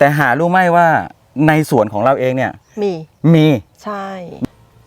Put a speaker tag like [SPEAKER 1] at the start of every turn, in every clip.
[SPEAKER 1] แต่หารู้ไหมว่าในสวนของเราเองเนี่ย
[SPEAKER 2] มี
[SPEAKER 1] มี
[SPEAKER 2] ใช่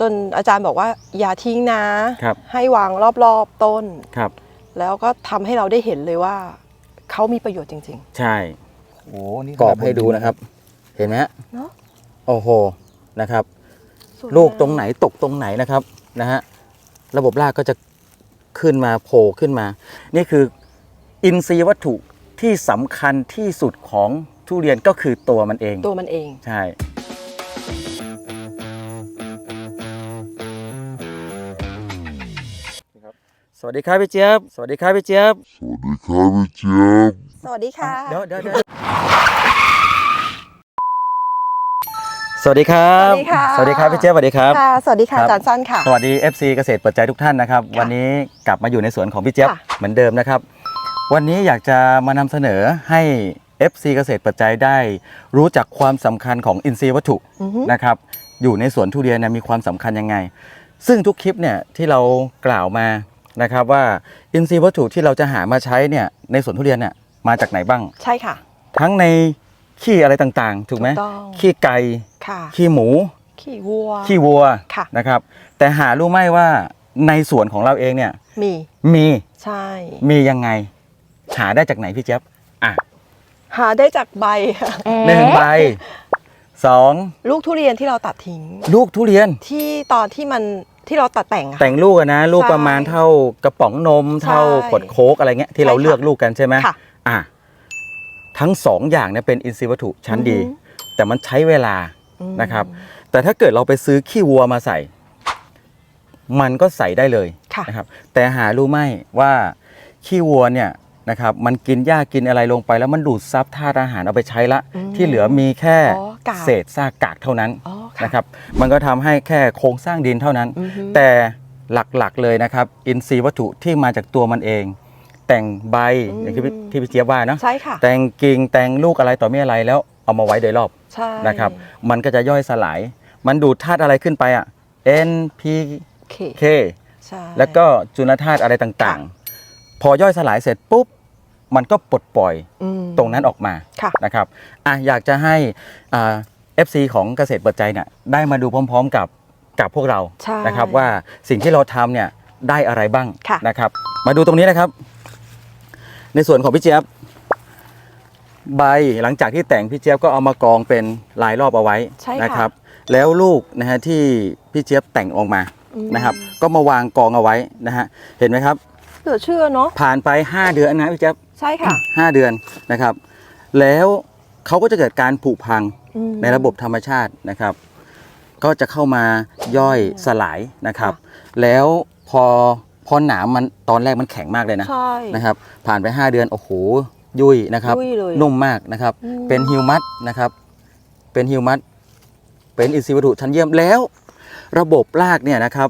[SPEAKER 2] จนอาจารย์บอกว่าอย่าทิ้งนะ
[SPEAKER 1] ครับ
[SPEAKER 2] ให้วางรอบๆต้น
[SPEAKER 1] ครับ
[SPEAKER 2] แล้วก็ทำให้เราได้เห็นเลยว่าเขามีประโยชน์จริง
[SPEAKER 1] ใช่
[SPEAKER 3] โอ้นี่
[SPEAKER 1] กรอบให้ดูนะครับ เห็นไหมฮะ
[SPEAKER 2] เนอะ
[SPEAKER 1] โอ้โหนะครับ
[SPEAKER 2] ๆสวย
[SPEAKER 1] ลูก
[SPEAKER 2] มา
[SPEAKER 1] ตรงไหนตกตรงไหนนะครับนะฮะระบบรากก็จะขึ้นมาโผล่ขึ้นมา นี่คืออินทรีย์วัตถุที่สำคัญที่สุดของ ทุเรียนก็คือตัวมันเอง
[SPEAKER 2] ตัวมันเอง
[SPEAKER 1] ใช่สวัสดีครับพี่เจี๊ยบ สวัสดีครับพี่เจี๊ยบ
[SPEAKER 2] สวัสดีค่ะ
[SPEAKER 1] เดี๋ยวเดี๋ยวเดี๋ยวสวัสดีครับ
[SPEAKER 2] สวัสดีค่ะ
[SPEAKER 1] สวัสดีครับพี่เจี๊ยบ สวัสดีครับ
[SPEAKER 2] ค่ะ สวัสดีค่ะ
[SPEAKER 1] ครับ
[SPEAKER 2] อาจารย์สั้นค่ะ
[SPEAKER 1] สวัสดี FC เกษตรเปิดใจทุกท่านนะครับ
[SPEAKER 2] ค่ะ
[SPEAKER 1] วันนี้กลับมาอยู่ในสวนของพี่เจี๊ยบ
[SPEAKER 2] ค่ะ
[SPEAKER 1] เหมือนเดิมนะครับ วันนี้อยากจะมานำเสนอให้ FC เกษตรเปิดใจได้ รู้จักความสำคัญของอินทรีย์วัตถุ
[SPEAKER 2] อือฮึ
[SPEAKER 1] นะครับ อยู่ในสวนทุเรียนเนยมีความสำคัญยังไง ซึ่งทุกคลิปเนี่ยที่เรากล่าวมานะครับว่าอินทรีย์วัตถุที่เราจะหามาใช้เนี่ยในสวนทุเรียนเนี่ยมาจากไหนบ้าง
[SPEAKER 2] ใช่ค่ะ
[SPEAKER 1] ทั้งในขี้อะไรต่างๆ ถูกไหม
[SPEAKER 2] ถูกต้อง
[SPEAKER 1] ขี้ไก่
[SPEAKER 2] ค่ะ
[SPEAKER 1] ขี้หมู
[SPEAKER 2] ขี่วัว
[SPEAKER 1] ขี้วัว
[SPEAKER 2] ค่ะ
[SPEAKER 1] นะครับ แต่หารู้ไหมว่าในสวนของเราเองเนี่ย
[SPEAKER 2] มี
[SPEAKER 1] มี
[SPEAKER 2] ใช่
[SPEAKER 1] มียังไง หาได้จากไหนพี่เจี๊ยบอะ
[SPEAKER 2] หาได้จากใบค่ะ
[SPEAKER 1] หนึ่งใบสอง
[SPEAKER 2] ลูกทุเรียนที่เราตัดทิ้ง
[SPEAKER 1] ลูกทุเรียน
[SPEAKER 2] ที่ตอนที่มันที่เราตัดแต่งอะค่ะ
[SPEAKER 1] แต่งลูกอะนะ ลูก
[SPEAKER 2] ใช่
[SPEAKER 1] ประมาณเท่ากระป๋องนม
[SPEAKER 2] ใช่
[SPEAKER 1] เท่าขวดโค้กอะไรเงี้ยที่เรา
[SPEAKER 2] ใช่ค่ะ
[SPEAKER 1] เลือกลูกกันใช่ไหม
[SPEAKER 2] ค่ะ
[SPEAKER 1] อะทั้งสองอย่างเนี่ยเป็นอินทรีย์วัตถุชั้นดี
[SPEAKER 2] อือฮึ
[SPEAKER 1] แต่มันใช้เวลา
[SPEAKER 2] อืม
[SPEAKER 1] นะครับ แต่ถ้าเกิดเราไปซื้อขี้วัวมาใส่ มันก็ใส่ได้เลย
[SPEAKER 2] ค่ะ
[SPEAKER 1] นะครับ แต่หารู้ไหมว่าขี้วัวเนี่ย นะครับมันกินหญ้ากินอะไรลงไป แล้วมันดูดซับธาตุอาหารเอาไปใช้ละ
[SPEAKER 2] อืม
[SPEAKER 1] ที่เหลือมีแค่
[SPEAKER 2] อ๋อกาก
[SPEAKER 1] เศษซากกากเท่านั้น
[SPEAKER 2] อ๋อค่ะ
[SPEAKER 1] นะครับมันก็ทำให้แค่โครงสร้างดินเท่านั้น
[SPEAKER 2] อือฮึ
[SPEAKER 1] แต่หลักๆเลยนะครับ อินทรีย์วัตถุที่มาจากตัวมันเอง แต่งใบอย่างที่พี่ที่พี่เจี๊ยบว่าเนอะ
[SPEAKER 2] ใช่ค่ะ
[SPEAKER 1] แต่งกิ่งแต่งลูกอะไรต่อไม่อะไรแล้วเอามาไว้โดยรอบ
[SPEAKER 2] ใช่
[SPEAKER 1] นะครับมันก็จะย่อยสลาย มันดูดธาตุอะไรขึ้นไปอะ N P
[SPEAKER 2] โอเค
[SPEAKER 1] K
[SPEAKER 2] ใช่
[SPEAKER 1] แล้วก็จุลธาตุอะไรต่างๆ พอย่อยสลายเสร็จปุ๊บ มันก็ปลดปล่อย
[SPEAKER 2] อืม
[SPEAKER 1] ตรงนั้นออกมา
[SPEAKER 2] ค่ะ
[SPEAKER 1] นะครับอะอยากจะให้อ่า FC ของเกษตรเปิดใจเนี่ยได้มาดูพร้อม ๆ กับกับพวกเรา
[SPEAKER 2] ใช่
[SPEAKER 1] นะครับว่าสิ่งที่เราทำเนี่ยได้อะไรบ้าง
[SPEAKER 2] ค่ะ
[SPEAKER 1] นะครับมาดูตรงนี้นะครับ ในส่วนของพี่เจี๊ยบใบหลังจากที่แต่งพี่เจี๊ยบก็เอามากองเป็นลายรอบเอาไว้
[SPEAKER 2] ใช่ค่ะ
[SPEAKER 1] นะครับ แล้วลูกนะฮะที่พี่เจี๊ยบแต่งออกมา
[SPEAKER 2] อืม
[SPEAKER 1] นะครับ ก็มาวางกองเอาไว้นะฮะเห็นไหมครับ
[SPEAKER 2] เหลือเชื่อเนาะ
[SPEAKER 1] ผ่านไป 5 เดือนนะพี่เจี๊ยบ
[SPEAKER 2] ใช่ค่ะ
[SPEAKER 1] ห้าเดือนนะครับ แล้วเขาก็จะเกิดการผุพัง
[SPEAKER 2] อืม
[SPEAKER 1] ในระบบธรรมชาตินะครับ ก็จะเข้ามาย่อยสลายนะครับ
[SPEAKER 2] ค่ะ
[SPEAKER 1] แล้วพอพอหนามมันตอนแรกมันแข็งมากเลยนะ
[SPEAKER 2] ใช่
[SPEAKER 1] นะครับผ่านไป 5 เดือน โอ้โห ยุ่ยนะครับ
[SPEAKER 2] ยุ่ยเลย
[SPEAKER 1] นุ่มมากนะครับ
[SPEAKER 2] อืม
[SPEAKER 1] เป็นฮิวมัสนะครับ เป็นฮิวมัสเป็นอินทรีย์วัตถุชั้นเยี่ยมแล้ว ระบบรากเนี่ยนะครับ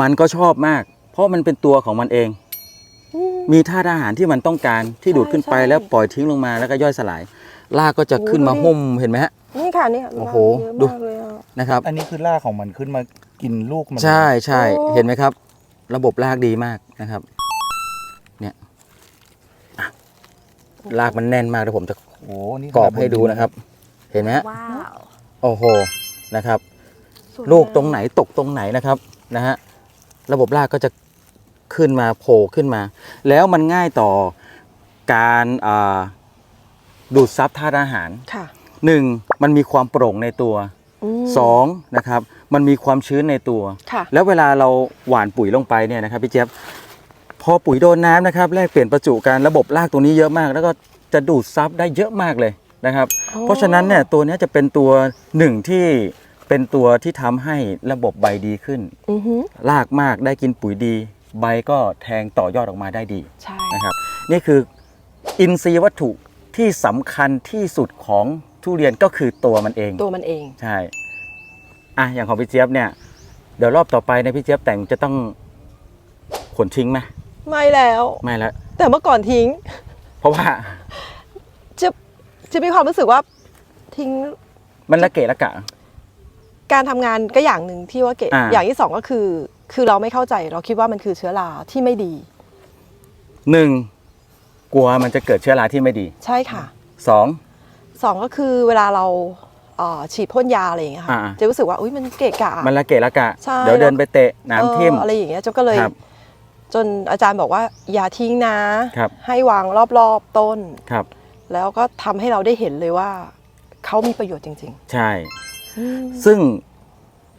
[SPEAKER 1] มันก็ชอบมาก เพราะมันเป็นตัวของมันเอง
[SPEAKER 2] อื ม
[SPEAKER 1] มีธาตุอาหารที่มันต้องการที่
[SPEAKER 2] ใช่
[SPEAKER 1] ดูดขึ้นไป
[SPEAKER 2] ใช่
[SPEAKER 1] แล้วปล่อยทิ้งลงมาแล้วก็ย่อยสลายรากก็จะ
[SPEAKER 2] โอ้
[SPEAKER 1] ขึ้นมา
[SPEAKER 2] ดูดิ
[SPEAKER 1] หุ้มเห็นไหมฮะ
[SPEAKER 2] นี่ค่ะนี่
[SPEAKER 1] โอ้โห
[SPEAKER 2] เยอะ
[SPEAKER 1] ดู
[SPEAKER 2] มากเลยอะ
[SPEAKER 1] นะครับ
[SPEAKER 3] อันนี้คือรากของมันขึ้นมากินลูกมัน
[SPEAKER 1] ใช่ใช่
[SPEAKER 2] โอ้
[SPEAKER 1] เห็นไหมครับ ระบบรากดีมากนะครับ เนี่ยอะรากมันแน่นมากเดี๋ยวผมจะ
[SPEAKER 3] โอ้นี่
[SPEAKER 1] กรอบให้ดูนะครับ เห็นไหมฮะ
[SPEAKER 2] ว้าว
[SPEAKER 1] โอ้โหนะครับ
[SPEAKER 2] สวย
[SPEAKER 1] ลูกตรงไหนตกตรงไหนนะครับนะฮะระบบรากก็จะ ขึ้นมาโผล่ขึ้นมา แล้วมันง่ายต่อการอ่าดูดซับธาตุอาหาร
[SPEAKER 2] ค่ะ
[SPEAKER 1] หนึ่งมันมีความโปร่งในตัว
[SPEAKER 2] ม
[SPEAKER 1] สองนะครับมันมีความชื้นในตัว
[SPEAKER 2] ค่ะ
[SPEAKER 1] แล้วเวลาเราหว่านปุ๋ยลงไปเนี่ยนะครับพี่เจี๊ยบพอปุ๋ยโดนน้ำนะครับแลกเปลี่ยนประจุกันระบบรากตัวนี้เยอะมาก แล้วก็จะดูดซับได้เยอะมากเลยนะครับ
[SPEAKER 2] อ๋อ
[SPEAKER 1] เพราะฉะนั้นเนี่ยตัวเนี้ยจะเป็นตัวหนึ่งที่เป็นตัวที่ทำให้ระบบใบดีขึ้น
[SPEAKER 2] อือหือ
[SPEAKER 1] รากมากได้กินปุ๋ยดี ใบก็แทงต่อยอดออกมาได้ดี
[SPEAKER 2] ใช่
[SPEAKER 1] นะครับ นี่คืออินทรีย์วัตถุที่สำคัญที่สุดของทุเรียนก็คือตัวมันเอง
[SPEAKER 2] ตัวมันเอง
[SPEAKER 1] ใช่อะอย่างของพี่เจี๊ยบเนี่ย เดี๋ยวรอบต่อไปเนยพี่เจี๊ยบแต่งจะต้องขนทิ้งไหม
[SPEAKER 2] ไม่แล้ว
[SPEAKER 1] ไม่แล้ว
[SPEAKER 2] แต่เมื่อก่อนทิ้ง
[SPEAKER 1] เพราะว่า
[SPEAKER 2] จะจะมีความรู้สึกว่าทิ้ง
[SPEAKER 1] มันละเกะละกะ
[SPEAKER 2] การทำงานก็อย่างหนึ่งที่ว่าเกะ
[SPEAKER 1] อ่า
[SPEAKER 2] อย่างที่สองก็คือ คือเราไม่เข้าใจเราคิดว่ามันคือเชื้อราที่ไม่ดี
[SPEAKER 1] หนึ่งกลัวมันจะเกิดเชื้อราที่ไม่ดี
[SPEAKER 2] ใช่ค่ะ
[SPEAKER 1] สอง
[SPEAKER 2] สองก็คือเวลาเราเอ่อฉีดพ่นยาอะไรอย่างเงี้ยค่ะ
[SPEAKER 1] อ่า
[SPEAKER 2] จะรู้สึกว่าอุ้ยมันเกะกะ
[SPEAKER 1] มันละเกะละกะ
[SPEAKER 2] ใช่
[SPEAKER 1] เดี๋ยวเดินไปเตะน้ำทิ่ม
[SPEAKER 2] เอออะไรอย่างเงี้ยเจ้าก็เลย
[SPEAKER 1] ครับ
[SPEAKER 2] จนอาจารย์บอกว่าอย่าทิ้งนะ
[SPEAKER 1] ครับ
[SPEAKER 2] ให้วางรอบๆต้น
[SPEAKER 1] ครับ
[SPEAKER 2] แล้วก็ทำให้เราได้เห็นเลยว่าเขามีประโยชน์จริง
[SPEAKER 1] ใช่
[SPEAKER 2] ๆอืม
[SPEAKER 1] ซึ่ง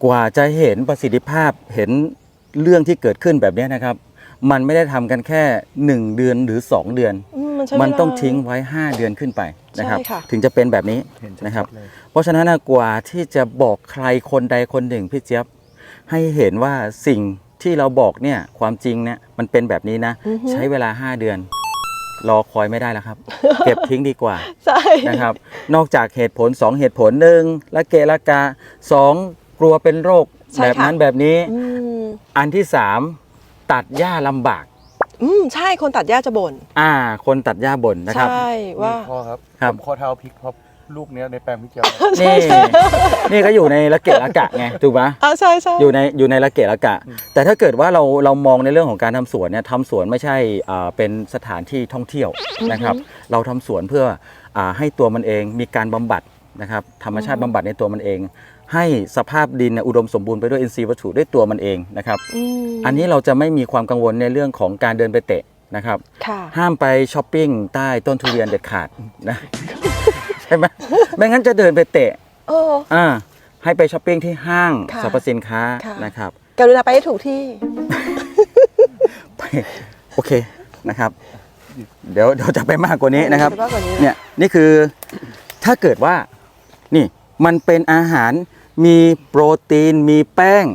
[SPEAKER 1] กว่าจะเห็นประสิทธิภาพเห็น เรื่องที่เกิดขึ้นแบบเนี้ยนะครับ มันไม่ได้ทำกันแค่ 1 เดือนหรือ 2 เดือน
[SPEAKER 2] อืมมันใช้
[SPEAKER 1] มัน
[SPEAKER 2] เวลา
[SPEAKER 1] ต้องทิ้งไว้ 5 เดือนขึ้นไปนะครับ
[SPEAKER 2] ใช่ค่ะ
[SPEAKER 1] ถึงจะเป็นแบบนี้
[SPEAKER 3] เห็นชั
[SPEAKER 1] นะครับ
[SPEAKER 3] ดๆเลย
[SPEAKER 1] เพราะฉะนั้นนะกว่าที่จะบอกใครคนใดคนหนึ่งพี่เจี๊ยบให้เห็นว่าสิ่งที่เราบอกเนี่ยความจริงเนี่ยมันเป็นแบบนี้นะ
[SPEAKER 2] อือฮึ
[SPEAKER 1] ใช้เวลา 5 เดือน รอคอยไม่ได้แล้วครับ เก็บทิ้งดีกว่า
[SPEAKER 2] ใช่
[SPEAKER 1] นะครับ นอกจากเหตุผล 2 เหตุผลหนึ่งละเกะละกาสองกลัวเป็นโรค
[SPEAKER 2] ใช่
[SPEAKER 1] แบบ
[SPEAKER 2] ค่ะ
[SPEAKER 1] นั้นแบบนี้
[SPEAKER 2] อืม
[SPEAKER 1] อันที่3ตัดหญ้าลำบาก
[SPEAKER 2] อืมใช่คนตัดหญ้าจะบ่น
[SPEAKER 1] อ่า คนตัดหญ้าบ่นนะครับ
[SPEAKER 2] ใช่ว่า
[SPEAKER 3] มีข้อครับ
[SPEAKER 1] ครับ
[SPEAKER 3] ผมข้อเท้าพลิกเพราะลูกเนี้ยในแปลงพี่เจียว
[SPEAKER 1] นี่นี่ก็อยู่ในละเกะละกะไงถูกไหม
[SPEAKER 2] อ่าใช่ใช่
[SPEAKER 1] อยู่ในอยู่ในละเกะละกะแต่ถ้าเกิดว่าเราเรามองในเรื่องของการทำสวนเนี่ยทำสวนไม่ใช่อ่าเป็นสถานที่ท่องเที่ยวนะครับ เราทำสวนเพื่ออาให้ตัวมันเองมีการบำบัด นะครับธรรมชาติบำบัดในตัวมันเอง ให้สภาพดินเนี่ยอุดมสมบูรณ์ไปด้วยอินทรีย์วัตถุด้วยตัวมันเองนะครับ
[SPEAKER 2] อืม
[SPEAKER 1] อันนี้เราจะไม่มีความกังวลในเรื่องของการเดินไปเตะนะครับ
[SPEAKER 2] ค่ะ
[SPEAKER 1] ห้ามไปช้อปปิ้งใต้ต้นทุเรียนเด็ดขาดนะใช่ไหมไม่งั้นจะเดินไปเตะ
[SPEAKER 2] โอ้
[SPEAKER 1] อ่าให้ไปช้อปปิ้งที่ห้าง
[SPEAKER 2] ค่ะ
[SPEAKER 1] สรรพสินค้า
[SPEAKER 2] ค่ะ
[SPEAKER 1] นะครับ
[SPEAKER 2] กรุณาไปให้ถูกที่
[SPEAKER 1] ไปโอเคนะครับ เดี๋ยวเดี๋ยวจะไปมากกว่านี้นะครับ
[SPEAKER 2] จะมากกว่านี้
[SPEAKER 1] เนี่ยนี่คือถ้าเกิดว่า นี่มันเป็นอาหารมีโปรตีน มีแป้ง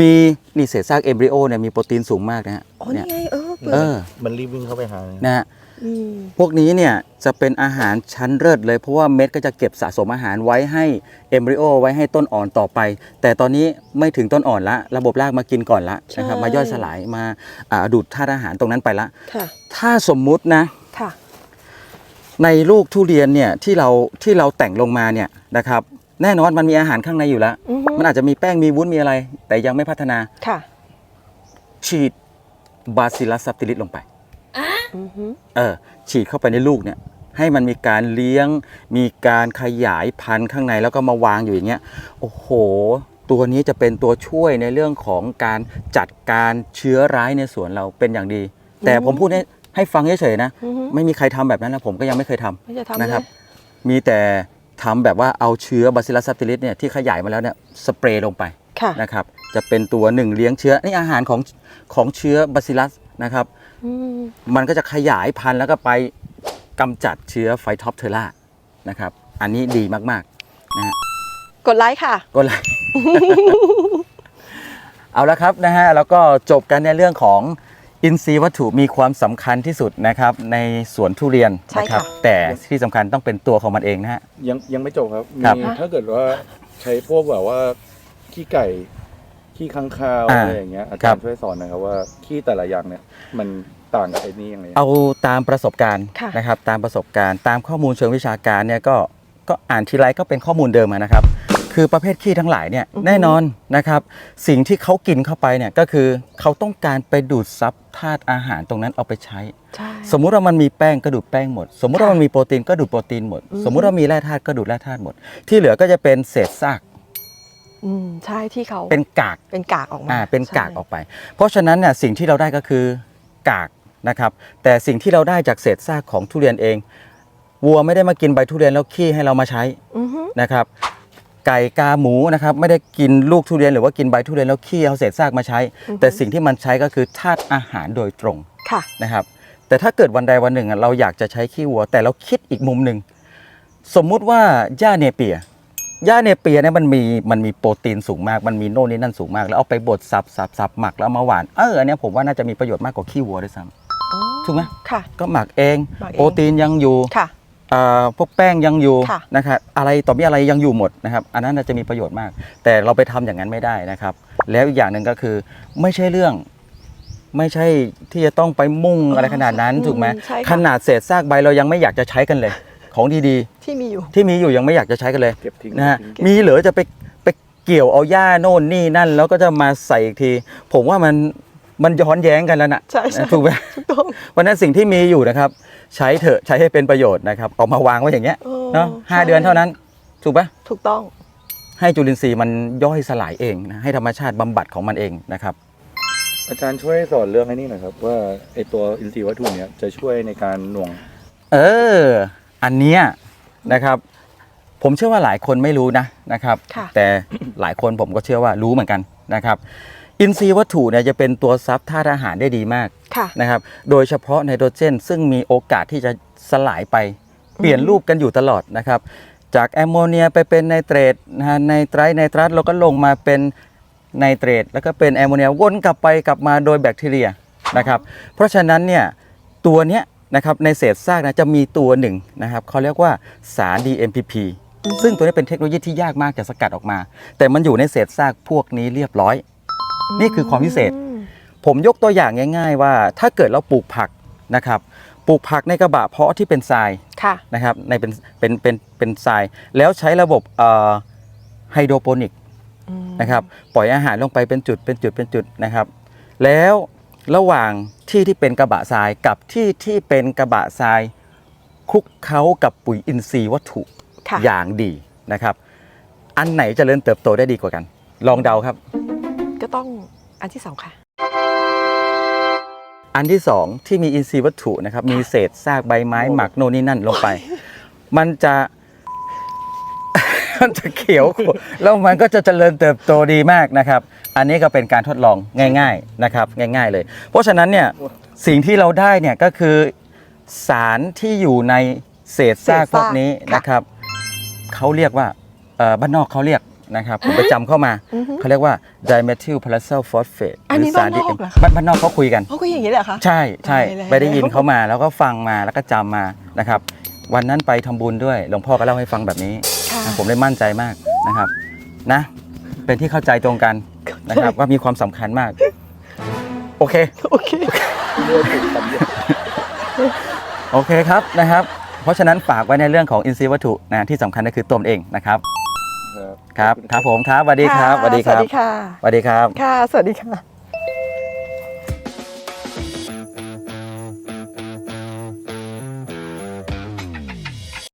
[SPEAKER 1] มีนี่เศษซากเอมบริโอเนี่ยมีโปรตีนสูงมากนะฮะ
[SPEAKER 2] อ๋อ
[SPEAKER 1] เนี่
[SPEAKER 2] นี่
[SPEAKER 1] ย
[SPEAKER 2] ไงเออเปลื
[SPEAKER 1] เอ
[SPEAKER 2] อก
[SPEAKER 1] อ
[SPEAKER 3] มันรีบวิ่งเข้าไปหาเลย
[SPEAKER 1] นะฮะ
[SPEAKER 2] อืม
[SPEAKER 1] พวกนี้เนี่ยจะเป็นอาหารชั้นเลิศเลยเพราะว่าเม็ดก็จะเก็บสะสมอาหารไว้ให้เอมบริโอไว้ให้ต้นอ่อนต่อไป แต่ตอนนี้ไม่ถึงต้นอ่อนละระบบรากมากินก่อนละนะครับมาย่อยสลายมาอ่าดูดธาตุอาหารตรงนั้นไปละ
[SPEAKER 2] ค่ะ
[SPEAKER 1] ถ้าสมมุตินะ
[SPEAKER 2] ค่ะ
[SPEAKER 1] ในลูกทุเรียนเนี่ยที่เราที่เราแต่งลงมาเนี่ยนะครับ แน่นอนมันมีอาหารข้างในอยู่แล้ว
[SPEAKER 2] อือฮึ
[SPEAKER 1] มันอาจจะมีแป้งมีวุ้นมีอะไร แต่ยังไม่พัฒนา
[SPEAKER 2] ค่ะ
[SPEAKER 1] ฉีดบาซิลัสซับติลิสลงไป
[SPEAKER 2] อือฮึ
[SPEAKER 1] เออฉีดเข้าไปในลูกเนี่ยให้มันมีการเลี้ยง มีการขยายพันธุ์ข้างในแล้วก็มาวางอยู่อย่างเงี้ยโอ้โห ตัวนี้จะเป็นตัวช่วยในเรื่องของการจัดการเชื้อร้ายในสวนเราเป็นอย่างดี แต่ผมพูดให้ ให้ฟังเฉยๆนะ
[SPEAKER 2] อือฮึ
[SPEAKER 1] ไม่มีใครทำแบบนั้นนะผมก็ยังไม่เคยทำ
[SPEAKER 2] ไม่จะทำ
[SPEAKER 1] นะครับ
[SPEAKER 2] เลย
[SPEAKER 1] มีแต่ทำแบบว่าเอาเชื้อบาซิลัสซับติลิสเนี่ยที่ขยายมาแล้วเนี่ยสเปรย์ลงไป
[SPEAKER 2] ค่ะ
[SPEAKER 1] นะครับจะเป็นตัวหนึ่งเลี้ยงเชื้อนี่อาหารของของเชื้อบาซิลัสนะครับ
[SPEAKER 2] อืม
[SPEAKER 1] มันก็จะขยายพันธุ์แล้วก็ไปกำจัดเชื้อไฟท็อปเทอร่านะครับอันนี้ดีมาก
[SPEAKER 2] กดไลค์ค่ะ
[SPEAKER 1] ๆก็เลย เอาละครับนะฮะแล้วก็จบกันในเรื่องของ อินทรีย์วัตถุมีความสำคัญที่สุดนะครับในสวนทุเรียน
[SPEAKER 2] ใช่
[SPEAKER 1] นะครั
[SPEAKER 2] ค่ะ
[SPEAKER 1] แต่ที่สำคัญต้องเป็นตัวของมันเองนะฮะ
[SPEAKER 3] ยังยังไม่จบครับ
[SPEAKER 1] ครับ
[SPEAKER 3] มีถ้าเกิดว่าใช้พวกแบบว่าขี้ไก่ขี้ค้างคาว
[SPEAKER 1] อ่า
[SPEAKER 3] อะไรอย่างเงี้ยอา
[SPEAKER 1] ครั
[SPEAKER 3] จาร
[SPEAKER 1] บ
[SPEAKER 3] ย์ช่วยสอนหนะครับว่าขี้แต่ละอย่างเนี่ย มันต่างกับไอ้นี่ยังไง
[SPEAKER 1] เอาตามประสบการณ์
[SPEAKER 2] ค่ะ
[SPEAKER 1] นะครับตามประสบการณ์ ตามข้อมูลเชิงวิชาการเนี่ยก็ก็อ่านทีไรก็เป็นข้อมูลเดิมอะนะครับ คือประเภทขี้ทั้งหลายเนี่ย
[SPEAKER 2] อือฮึ
[SPEAKER 1] แน่นอนนะครับ สิ่งที่เขากินเข้าไปเนี่ยก็คือเขาต้องการไปดูดซับธาตุอาหารตรงนั้นเอาไปใช้
[SPEAKER 2] ใช่
[SPEAKER 1] สมมุติว่ามันมีแป้งก็ดูดแป้งหมด สมมุติว่า
[SPEAKER 2] ค่ะ
[SPEAKER 1] มันมีโปรตีนก็ดูดโปรตีนหมด
[SPEAKER 2] อือฮึ
[SPEAKER 1] สมมุติว่ามีแร่ธาตุก็ดูดแร่ธาตุหมด ที่เหลือก็จะเป็นเศษซาก
[SPEAKER 2] อืมใช่ที่เขา
[SPEAKER 1] เป็นกาก
[SPEAKER 2] เป็นกากออกมา
[SPEAKER 1] อ่าเป็นกาก
[SPEAKER 2] ใช่
[SPEAKER 1] ออกไป เพราะฉะนั้นเนี่ยสิ่งที่เราได้ก็คือกากนะครับ แต่สิ่งที่เราได้จากเศษซากของทุเรียนเองวัวไม่ได้มากินใบทุเรียนแล้วขี้ให้เรามาใช้
[SPEAKER 2] อือฮึ
[SPEAKER 1] นะครับ ไก่กาหมูนะครับไม่ได้กินลูกทุเรียนหรือว่ากินใบทุเรียนแล้วขี้เอาเศษซากมาใช้ แต่สิ่งที่มันใช้ก็คือธาตุอาหารโดยตรง
[SPEAKER 2] ค่ะ
[SPEAKER 1] นะครับแต่ถ้าเกิดวันใดวันหนึ่งอะเราอยากจะใช้ขี้วัว แต่เราคิดอีกมุมหนึ่งสมมุติว่าหญ้าเนเปียหญ้าเนเปียเนี่ยมันมีมันมีโปรตีนสูงมากมันมีโน่นนี่นั่นสูงมาก แล้วเอาไปบดสับสับสับหมักแล้วเอามาหวานเอออันเนี้ยผมว่าน่าจะมีประโยชน์มากกว่าขี้วัวด้วยซ้
[SPEAKER 2] อ๋อ
[SPEAKER 1] ถูกไหม
[SPEAKER 2] ค่ะำ
[SPEAKER 1] ก็หมักเอง
[SPEAKER 2] หมักเอง
[SPEAKER 1] โปรตีนยังอยู่
[SPEAKER 2] ค่ะ
[SPEAKER 1] เอ่อ พวกแป้งยังอยู่
[SPEAKER 2] ค่ะ
[SPEAKER 1] นะครับอะไรต่อมีอะไรยังอยู่หมดนะครับอันนั้นน่าจะมีประโยชน์มาก แต่เราไปทำอย่างนั้นไม่ได้นะครับ แล้วอีกอย่างหนึ่งก็คือไม่ใช่เรื่อง ไม่ใช่ที่จะต้องไปมุ่งอะไรขนาดนั้น
[SPEAKER 2] อืม
[SPEAKER 1] ถูกไหม
[SPEAKER 2] ใช่ค่ะ
[SPEAKER 1] ขนาดเศษซากใบเรายังไม่อยากจะใช้กันเลย ของดี
[SPEAKER 2] ที่มีอยู่
[SPEAKER 1] ๆ ที่มีอยู่ยังไม่อยากจะใช้กันเลย
[SPEAKER 3] เก็บทิ้ง
[SPEAKER 1] นะฮะ
[SPEAKER 3] ทิ้ง
[SPEAKER 1] มีเหลือจะไปไปเกี่ยวเอาหญ้าโน่นนี่นั่น แล้วก็จะมาใส่อีกที ผมว่ามันมันย้อนแย้งกันแล้วนะ
[SPEAKER 2] ใช่ใช่
[SPEAKER 1] ถูกไหม
[SPEAKER 2] ถูกต้อง
[SPEAKER 1] วันนั้นสิ่งที่มีอยู่นะครับ ใช้เถอะใช้ให้เป็นประโยชน์นะครับเอามาวางไว้อย่างเงี้ย
[SPEAKER 2] เออ
[SPEAKER 1] เนาะห้า
[SPEAKER 2] ใช่
[SPEAKER 1] เดือนเท่านั้น ถูกปะ
[SPEAKER 2] ถูกต้อง
[SPEAKER 1] ให้จุลินทรีย์มันย่อยสลายเองนะให้ธรรมชาติบำบัดของมันเองนะครับ
[SPEAKER 3] อาจารย์ช่วยสอนเรื่องไอ้นี่หน่อยครับ ว่าไอตัวอินทรีย์วัตถุเนี้ยจะช่วยในการหน่วง
[SPEAKER 1] เออ อันเนี้ยนะครับ ผมเชื่อว่าหลายคนไม่รู้นะนะครับ
[SPEAKER 2] ค่ะ
[SPEAKER 1] แต่ หลายคนผมก็เชื่อว่ารู้เหมือนกันนะครับ อินทรีย์วัตถุเนี่ยจะเป็นตัวซับธาตุอาหารได้ดีมาก
[SPEAKER 2] ค่ะ
[SPEAKER 1] นะครับ โดยเฉพาะไนโตรเจน ซึ่งมีโอกาสที่จะสลายไป เปลี่ยนรูปกันอยู่ตลอดนะครับ จากแอมโมเนียไปเป็นไนเตรตนะฮะไนไตรท์ไนตรัสแล้วก็ลงมาเป็นไนเตรตแล้วก็เป็นแอมโมเนียวนกลับไปกลับมาโดยแบคทีเรียนะครับ เพราะฉะนั้นเนี่ยตัวเนี้ยนะครับในเศษซากนะจะมีตัวหนึ่งนะครับเขาเรียกว่าสาร DMPP ซึ่งตัวนี้เป็นเทคโนโลยีที่ยากมากจะสกัดออกมา แต่มันอยู่ในเศษซากพวกนี้เรียบร้อย นี่คือความพิเศษ
[SPEAKER 2] อืม
[SPEAKER 1] ผมยกตัวอย่างง่าย ๆ ว่า ถ้าเกิดเราปลูกผักนะครับปลูกผักในกระบะเพาะที่เป็นทราย
[SPEAKER 2] ค่ะ
[SPEAKER 1] นะครับในเป็นเป็นเป็นเป็นทราย แล้วใช้ระบบไฮโดรโปนิก
[SPEAKER 2] อืม
[SPEAKER 1] นะครับปล่อยอาหารลงไปเป็นจุดเป็นจุดเป็นจุดนะครับ แล้วระหว่างที่ที่เป็นกระบะทรายกับที่ที่เป็นกระบะทรายคลุกเคล้ากับปุ๋ยอินทรีย์วัตถุ
[SPEAKER 2] ค่ะ
[SPEAKER 1] อย่างดีนะครับ อันไหนเจริญเติบโตได้ดีกว่ากัน ลองเดาครับ
[SPEAKER 2] ก็ต้องอันที่สองค่ะ
[SPEAKER 1] อันที่สองที่มีอินทรีย์วัตถุนะครับ มีเศษซากใบไม้หมักโน่นนี่นั่นลงไป มันจะ มันจะเขียวขวแล้วมันก็จะเจริญเติบโตดีมากนะครับ อันนี้ก็เป็นการทดลองง่าย ๆนะครับ ง่าย ๆ เลย เพราะฉะนั้นเนี่ยสิ่งที่เราได้เนี่ยก็คือสารที่อยู่ในเศษซาก
[SPEAKER 2] เศษซาก
[SPEAKER 1] พวกนี้
[SPEAKER 2] ค่ะ
[SPEAKER 1] นะครับเขาเรียกว่าเอ่อบ้านนอกเขาเรียก นะครับผมไปจำเข้ามา
[SPEAKER 2] อือฮึ
[SPEAKER 1] เขาเรียกว่า dimethyl p a r a s y l phosphate
[SPEAKER 2] อันนี้
[SPEAKER 1] หรืสาร
[SPEAKER 2] บ้านนอก
[SPEAKER 1] DM
[SPEAKER 2] เหรอคะ
[SPEAKER 1] บ้านบ้านนอกเขาคุยกัน
[SPEAKER 2] เขาก็อย่างนี้เลยเหรอคะ
[SPEAKER 1] ใช่ใช่
[SPEAKER 2] ตายแล้ว
[SPEAKER 1] ไปได้ยินเขามาแล้วก็ฟังมาแล้วก็จำมานะครับ วันนั้นไปทำบุญด้วยหลวงพ่อก็เล่าให้ฟังแบบนี้
[SPEAKER 2] ค่ะ
[SPEAKER 1] นะผมได้มั่นใจมากนะครับนะ เป็นที่เข้าใจตรงกันนะครับ ว่ามีความสำคัญมาก โอเค
[SPEAKER 2] โอเค
[SPEAKER 1] โอเคครับนะครับ เพราะฉะนั้นฝากไว้ในเรื่องของอินทรีย์วัตถุนะที่สำคัญก็คือต้มเองนะครับ
[SPEAKER 3] ครับ
[SPEAKER 1] ครับครับผมครับสวัสดีครับสวัสดีค
[SPEAKER 2] สวั
[SPEAKER 1] รั
[SPEAKER 2] ส
[SPEAKER 1] บ
[SPEAKER 2] ดีค่ะ
[SPEAKER 1] สวัสดีครับ
[SPEAKER 2] ค่ะสวัสดีค่ะ